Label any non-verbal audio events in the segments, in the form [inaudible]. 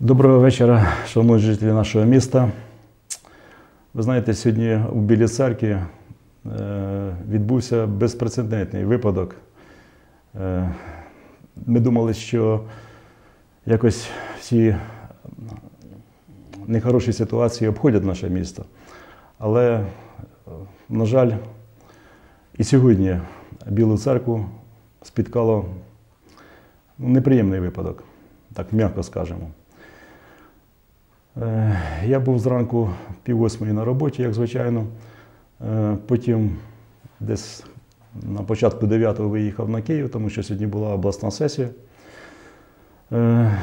Доброго вечора, шановні жителі нашого міста. Ви знаєте, сьогодні у Білій церкві е, відбувся безпрецедентний випадок. Е, Ми думали, що якось всі нехороші ситуації обходять наше місто. Але, на жаль, і сьогодні Білу церкву спіткало ну, неприємний випадок, так м'яко скажемо. Е, Я був зранку пів восьмої на роботі, як звичайно. Е, Потім десь на початку 9-го виїхав на Київ, тому що сьогодні була обласна сесія. Е,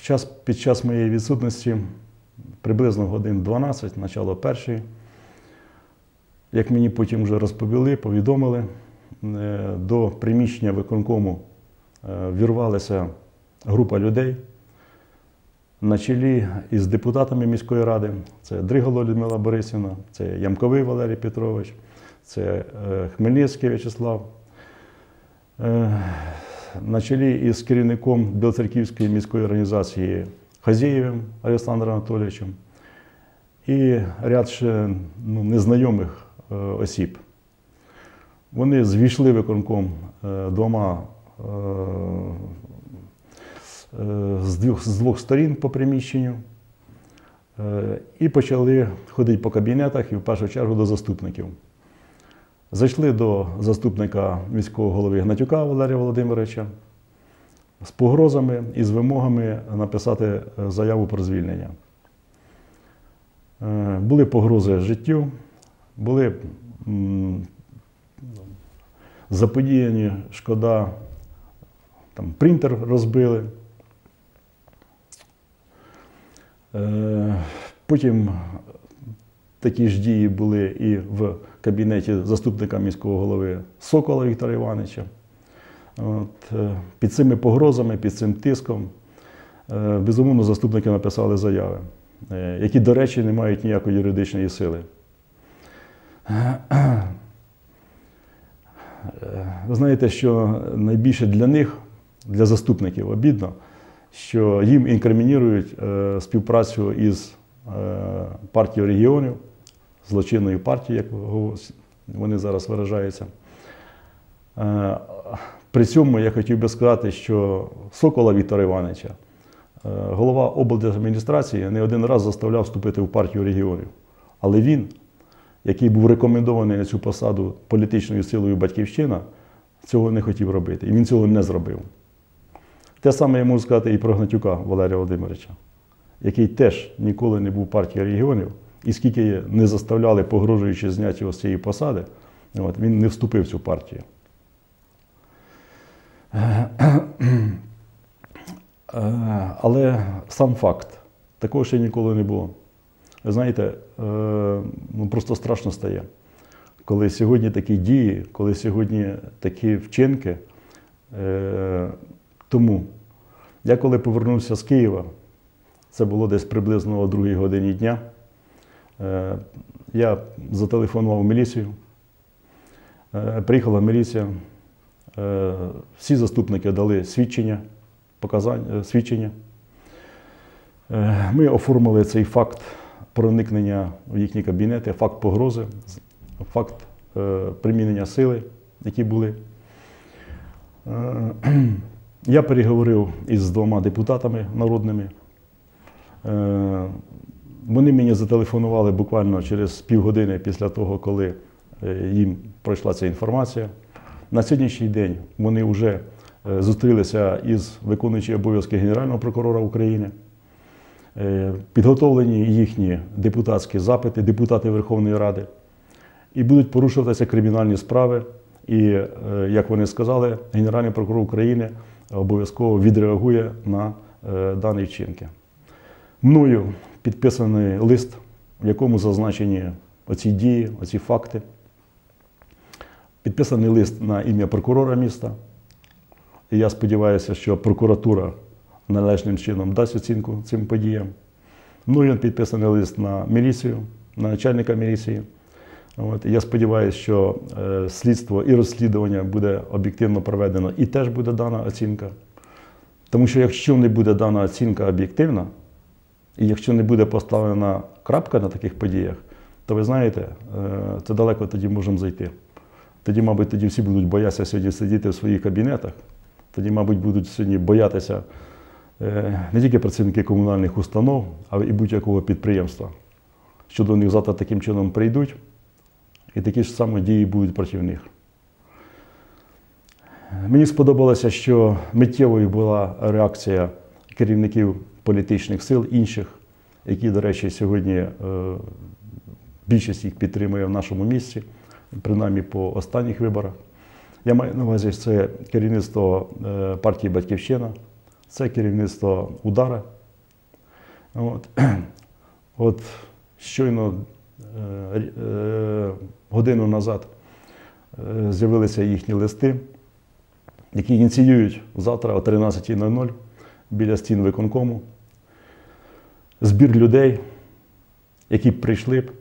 Час, під час моєї відсутності, приблизно годин 12, начало першої, як мені потім вже розповіли, повідомили, до приміщення виконкому вірвалася група людей на чолі із депутатами міської ради. Це Дригало Людмила Борисівна, це Ямковий Валерій Петрович, це е, Хмельницький В'ячеслав. Е, На чолі із керівником Білоцерківської міської організації Хазєєвим Олександром Анатолійовичем і ряд ще ну, незнайомих е, осіб. Вони звійшли виконком двома з двох, з двох сторін по приміщенню е, і почали ходити по кабінетах і в першу чергу до заступників. Зайшли до заступника міського голови Гнатюка Валерія Володимировича з погрозами і з вимогами написати е, заяву про звільнення. Е, Були погрози життю, були заподіяні шкода, там принтер розбили. Е, Потім такі ж дії були і в кабінеті заступника міського голови Сокола Віктора Івановича. От, е, під цими погрозами, під цим тиском, е, безумовно, заступники написали заяви, е, які, до речі, не мають ніякої юридичної сили. Е, Ви знаєте, що найбільше для них, для заступників, обідно, що їм інкримінірують е, співпрацю із е, партією регіонів, злочинною партією, як вони зараз виражаються. Е, При цьому я хотів би сказати, що Сокола Віктора Івановича, голова облдержадміністрації, не один раз заставляв вступити в партію регіонів. Але він, який був рекомендований на цю посаду політичною силою Батьківщина, цього не хотів робити. І він цього не зробив. Те саме я можу сказати і про Гнатюка Валерія Володимировича, який теж ніколи не був партією регіонів, і скільки не заставляли, погрожуючи зняти його з цієї посади, от, він не вступив в цю партію. Е, Але сам факт, такого ще ніколи не було. Ви знаєте, е, ну просто страшно стає, коли сьогодні такі дії, коли сьогодні такі вчинки. Е, Тому я коли повернувся з Києва, це було десь приблизно о 2 годині дня, е, я зателефонував міліцію. Е, Приїхала міліція, Е, всі заступники дали свідчення, показання, свідчення. Ми оформили цей факт проникнення в їхні кабінети, факт погрози, факт примінення сили, які були. Я переговорив із двома депутатами народними. Е, Вони мені зателефонували буквально через півгодини після того, коли е, їм пройшла ця інформація. На сьогоднішній день вони вже е, зустрілися із виконуючим обов'язки Генерального прокурора України. Підготовлені їхні депутатські запити, депутати Верховної Ради. І будуть порушуватися кримінальні справи. І, як вони сказали, Генеральний прокурор України обов'язково відреагує на е, дані вчинки. Мною підписаний лист, в якому зазначені оці дії, оці факти. Підписаний лист на ім'я прокурора міста. І я сподіваюся, що прокуратура належним чином дасть оцінку цим подіям. Мною підписаний лист на міліцію, на начальника міліції. От, я сподіваюся, що е, слідство і розслідування буде об'єктивно проведено і теж буде дана оцінка. Тому що якщо не буде дана оцінка об'єктивна, і якщо не буде поставлена крапка на таких подіях, то ви знаєте, е, це далеко тоді можемо зайти. Тоді, мабуть, тоді всі будуть боятися сьогодні сидіти в своїх кабінетах. Тоді, мабуть, будуть сьогодні боятися е, не тільки працівники комунальних установ, а і будь-якого підприємства, що до них завтра таким чином прийдуть, і такі ж самі дії будуть проти них. Мені сподобалося, що миттєвою була реакція керівників політичних сил інших, які, до речі, сьогодні е, більшість їх підтримує в нашому місті, принаймні по останніх виборах. Я маю на увазі, це керівництво е, партії Батьківщина, це керівництво Удара. От, [clears throat] От щойно годину назад е, з'явилися їхні листи, які ініціюють завтра о 13.00 біля стін виконкому збір людей, які б прийшли б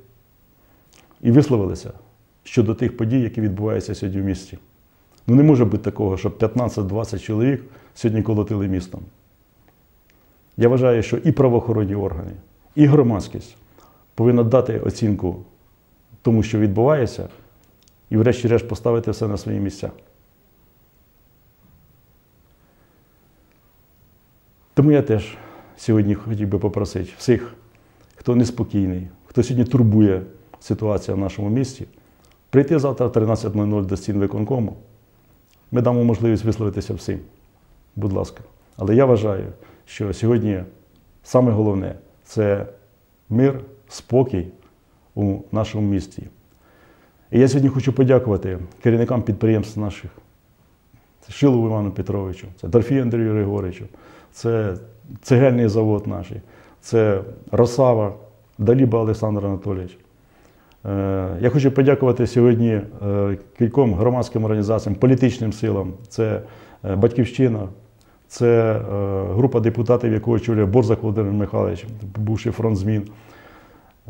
і висловилися щодо тих подій, які відбуваються сьогодні в місті. Ну не може бути такого, щоб 15-20 чоловік сьогодні колотили містом. Я вважаю, що і правоохоронні органи, і громадськість повинна дати оцінку тому, що відбувається, і, врешті-решт, поставити все на свої місця. Тому я теж сьогодні хотів би попросити всіх, хто неспокійний, хто сьогодні турбує ситуацію в нашому місті, прийти завтра в 13.00 до стін виконкому. Ми дамо можливість висловитися всім. Будь ласка. Але я вважаю, що сьогодні саме головне це мир, спокій у нашому місті. І я сьогодні хочу подякувати керівникам підприємств наших. Це Шилову Івану Петровичу, це Дорфію Андрію Григоровичу, це цегельний завод наш, це Росава, Даліба Олександр Анатолійович. Е, Я хочу подякувати сьогодні е, кільком громадським організаціям, політичним силам. Це е, Батьківщина, це група депутатів, яку очолює Борзак Володимир Михайлович, бувший фронт змін.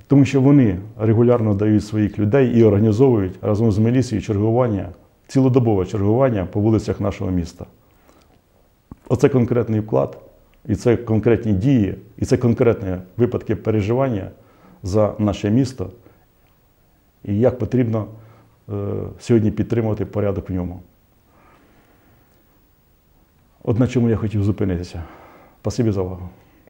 Тому що вони регулярно дають своїх людей і організовують разом з міліцією чергування, цілодобове чергування по вулицях нашого міста. Оце конкретний вклад, і це конкретні дії, і це конкретні випадки переживання за наше місто і як потрібно е, сьогодні підтримувати порядок в ньому. От на чому я хотів зупинитися. Спасибі за увагу.